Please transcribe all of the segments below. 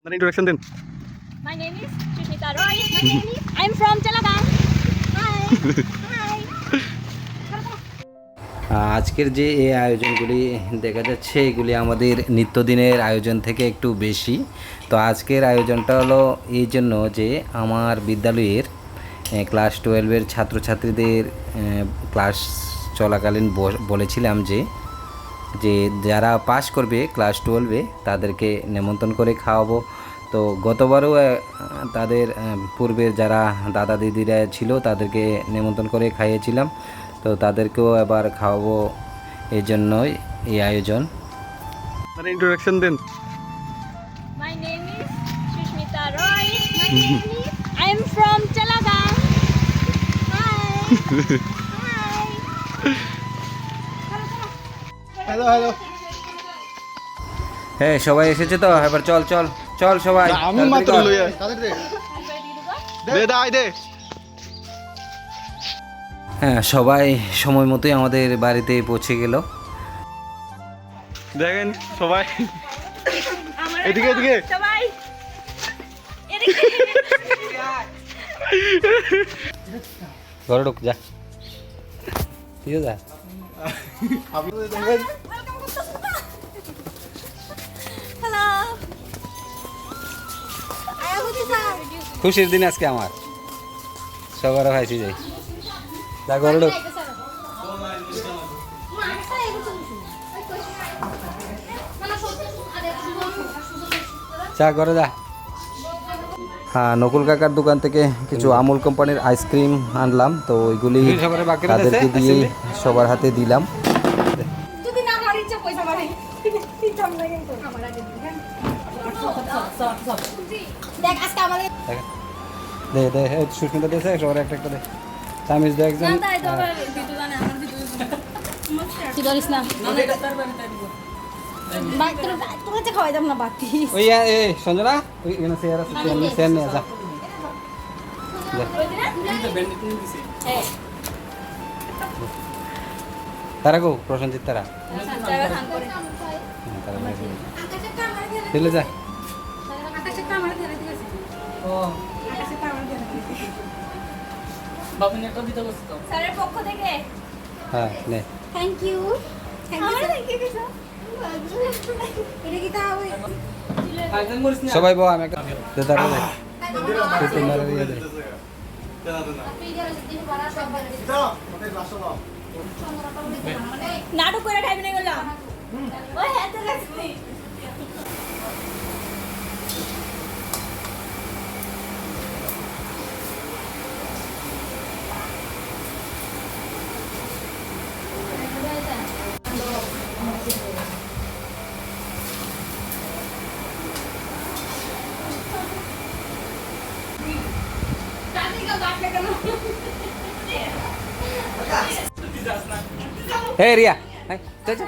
আপনার ইন্ট্রোডাকশন দিন My name is Shushmita Roy. My name is. I'm from Chalagang. Hi. Hi. আজকের যে এই আয়োজনগুলি দেখা যাচ্ছে এগুলি আমাদের নিত্যদিনের আয়োজন থেকে একটু বেশি তো আজকের আয়োজনটা হলো এই জন্য যে আমার বিদ্যালয়ের ক্লাস টুয়েলভের ছাত্রছাত্রীদের ক্লাস চলাকালীন বলেছিলাম যে যে যারা পাস করবে ক্লাস টুয়েলভে তাদেরকে নেমন্তন্ন করে খাওয়াবো তো গতবারও তাদের পূর্বের যারা দাদা দিদিরা ছিল তাদেরকে নেমন্তন্ন করে খাইয়েছিলাম তো তাদেরকেও এবার খাওয়াবো এই জন্যই এই আয়োজন ইন্ট্রোডাকশন দিন My name is Shushmita Roy. My name is. I'm from Chalagang. Hi. Hi. Hello hello হ্যাঁ সবাই এসেছে তো? এবার চল চল চল সবাই। আমি মাত্র তাদের দে। দে। দে হ্যাঁ সবাই সময় মতোই আমাদের বাড়িতে পৌঁছে গেল। দেখেন সবাই। এদিকে, এদিকে। সবাই। ঘরে ঢুক যা। ঠিক আছে আপনি স্যার খুশির দিন আজকে আমার। সবার খাইছি যাই। ঢুক। চা করে যা। নকুল কাকার দোকান থেকে কিছু আমুল কোম্পানির আইসক্রিম আনলাম তো ওইগুলি তাদেরকে দিয়ে সবার হাতে দিলাম। হ্যাঁ? দে দে এই সুস্মিতা দেশে সবার একটা একটা দে। তামিজ দে একজন। কাছে খাওয়াই দাম না বাতি ওই এ এ, সঞ্জনা ওই এখানে চেয়ার আছে চেয়ার নিয়ে চেয়ার নিয়ে যা। যা। তারা গো প্রসঞ্জিত তারা? হ্যাঁ। দিলে যা। পক্ষ থেকে হ্যাঁ নে। থ্যাংক ইউ থ্যাংক ইউ সবাই বউ আমি একটা নাটক করে খাইবি না গেলাম ওই হ্যাঁ তো গেছি হে রিয়া হাই, যা যা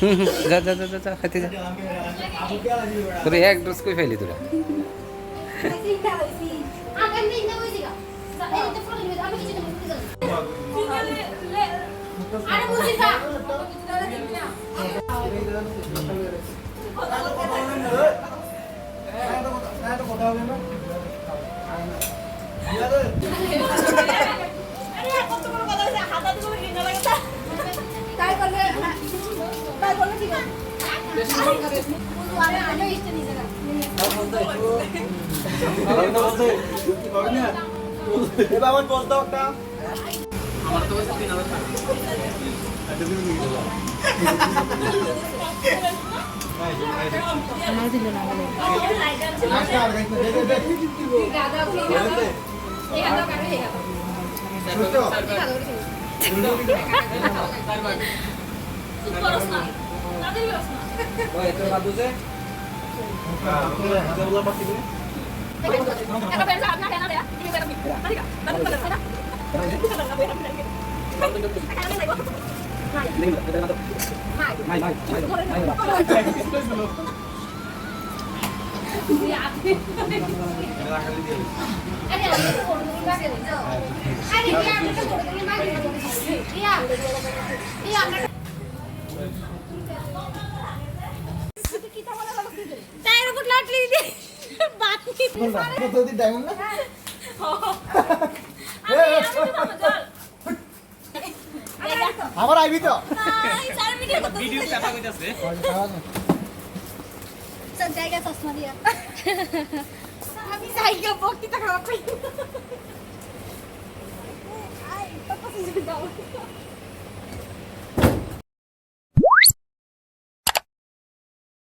হুম হুম যা যা যা যা যা খাইতে যা তোর এক ড্রেস কই ফেলি তোরা আরে বুঝি না আরে কত বড় কথা ডায়মন্ড না আমি আমি তো মামা চল আমি দেখো আবার আইবি তো ভিডিও ভিডিও স্যার জায়গা চশমা দিয়া। আমি জায়গা বক্তৃতা খাওয়া কই